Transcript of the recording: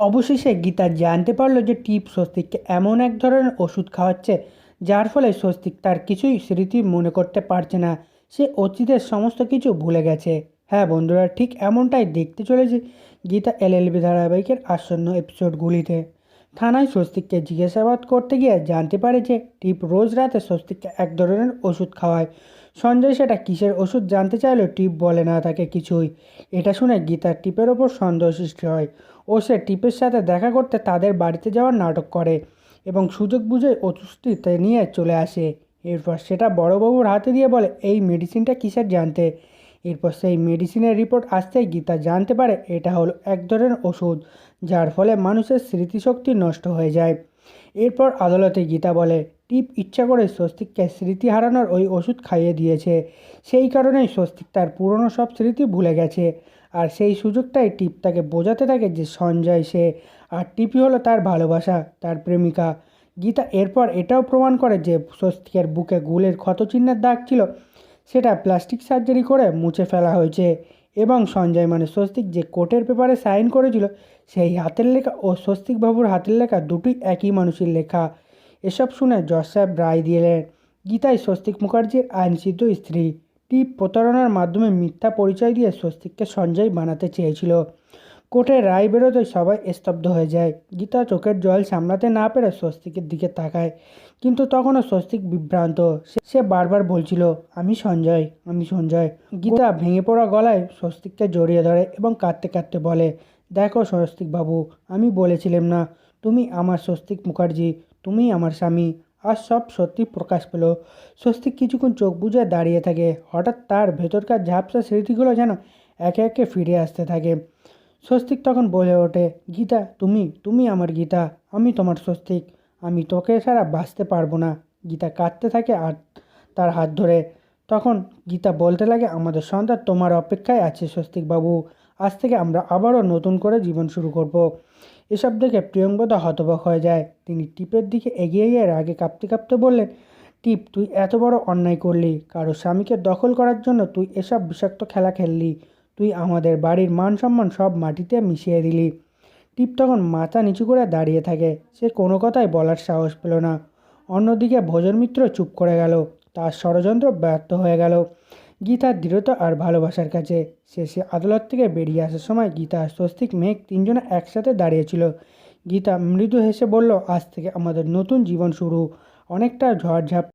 অবশেষে গীতা জানতে পারল যে টিপ স্বস্তিককে এমন এক ধরনের ওষুধ খাওয়াচ্ছে, যার ফলে স্বস্তিক তার কিছুই স্মৃতি মনে করতে পারছে না। সে অতীতের সমস্ত কিছু ভুলে গেছে। হ্যাঁ বন্ধুরা, ঠিক এমনটাই দেখতে চলেছে গীতা এলএলবি ধারাবাহিকের আসন্ন এপিসোডগুলিতে থানায় স্বস্তিককে জিজ্ঞাসাবাদ করতে গিয়ে জানতে পারে যে টিপ রোজ রাতে স্বস্তিককে এক ধরনের ওষুধ খাওয়ায়। সঞ্জয় সেটা কিসের ওষুধ জানতে চাইলেও টিপ বলে না তাকে কিছুই। এটা শুনে গীতার টিপের ওপর সন্দেহ সৃষ্টি হয় ও সে টিপের সাথে দেখা করতে তাদের বাড়িতে যাওয়ার নাটক করে এবং সুযোগ বুঝে ওষুধটি নিয়ে চলে আসে। এরপর সেটা বড়োবাবুর হাতে দিয়ে বলে, এই মেডিসিনটা কিসের জানতে? এরপর সেই মেডিসিনের রিপোর্ট আসতেই গীতা জানতে পারে এটা হলো এক ধরনের ওষুধ, যার ফলে মানুষের স্মৃতিশক্তি নষ্ট হয়ে যায়। এরপর আদালতে গীতা বলে, টিপ ইচ্ছা করে স্বস্তিককে স্মৃতি হারানোর ওই ওষুধ খাইয়ে দিয়েছে। সেই কারণেই স্বস্তিক তার পুরনো সব স্মৃতি ভুলে গেছে। আর সেই সুযোগটাই টিপ তাকে বোঝাতে থাকে যে সঞ্জয় সে। আর টিপি হলো তার ভালোবাসা, তার প্রেমিকা। গীতা এরপর এটাও প্রমাণ করে যে স্বস্তিকের বুকে গুলের ক্ষতচিহ্নের দাগ ছিল সেটা প্লাস্টিক সার্জারি করে মুছে ফেলা হয়েছে এবং সঞ্জয় মানে স্বস্তিক যে কোর্টের পেপারে সাইন করেছিল, সেই হাতের লেখা ও স্বস্তিকবাবুর হাতের লেখা দুটোই একই মানুষের লেখা। এসব শুনে জজ সাহেব রায় দিলেন গীতাই স্বস্তিক মুখার্জির আইনসিদ্ধ স্ত্রী টিপ প্রতারণার মাধ্যমে মিথ্যা পরিচয় দিয়ে স্বস্তিককে সঞ্জয় বানাতে চেয়েছিল। কোর্টের রায় বেরোতে সবাই স্তব্ধ হয়ে যায়। গীতা চোখের জল সামলাতে না পেরে স্বস্তিকের দিকে তাকায়, কিন্তু তখনও স্বস্তিক বিভ্রান্ত। সে- বারবার বলছিল, আমি সঞ্জয় আমি সঞ্জয়। গীতা ভেঙে পড়া গলায় স্বস্তিককে জড়িয়ে ধরে এবং কাঁদতে কাঁদতে বলে, দেখো স্বস্তিক বাবু, আমি বলেছিলাম না, তুমি আমার স্বস্তিক মুখার্জি তুমি আমার স্বামী। আর সব সত্যি প্রকাশ পেল। স্বস্তিক কিছুক্ষণ চোখ বুজে দাঁড়িয়ে থাকে। হঠাৎ তার ভেতরকার ঝাপসা স্মৃতিগুলো যেন একে একে ফিরে আসতে থাকে। স্বস্তিক তখন বলে ওঠে, গীতা, তুমি তুমি আমার গীতা, আমি তোমার স্বস্তিক, আমি তোকে ছাড়া বাঁচতে পারব না। গীতা কাঁদতে থাকে আর তার হাত ধরে। তখন গীতা বলতে লাগে, আমাদের সন্তান তোমার অপেক্ষায় আছে স্বস্তিক বাবু, আজ থেকে আমরা আবারও নতুন করে জীবন শুরু করব। এসব দেখে প্রিয়ঙ্বদা হতবাক হয়ে যায়। তিনি টিপের দিকে এগিয়ে গিয়ে রাগে কাঁপতে কাঁপতে বললেন, টিপ, তুই এত বড় অন্যায় করলি, কারও স্বামীকে দখল করার জন্য তুই এসব বিষাক্ত খেলা খেললি তুই আমাদের বাড়ির মান সম্মান সব মাটিতে মিশিয়ে দিলি। টিপ তখন মাথা নিচু করে দাঁড়িয়ে থাকে। সে কোনো কথাই বলার সাহস পেল না। অন্যদিকে ভোজন মিত্র চুপ করে গেল। তার ষড়যন্ত্র ব্যর্থ হয়ে গেল। গীতার দৃঢ়তা আর ভালোবাসার কাছে। শেষে আদালত থেকে বেরিয়ে আসার সময় গীতা স্বস্তিক মেঘ তিনজনে একসাথে দাঁড়িয়েছিল। গীতা মৃদু হেসে বলল, আজ থেকে আমাদের নতুন জীবন শুরু। অনেকটা ঝড়ঝাপ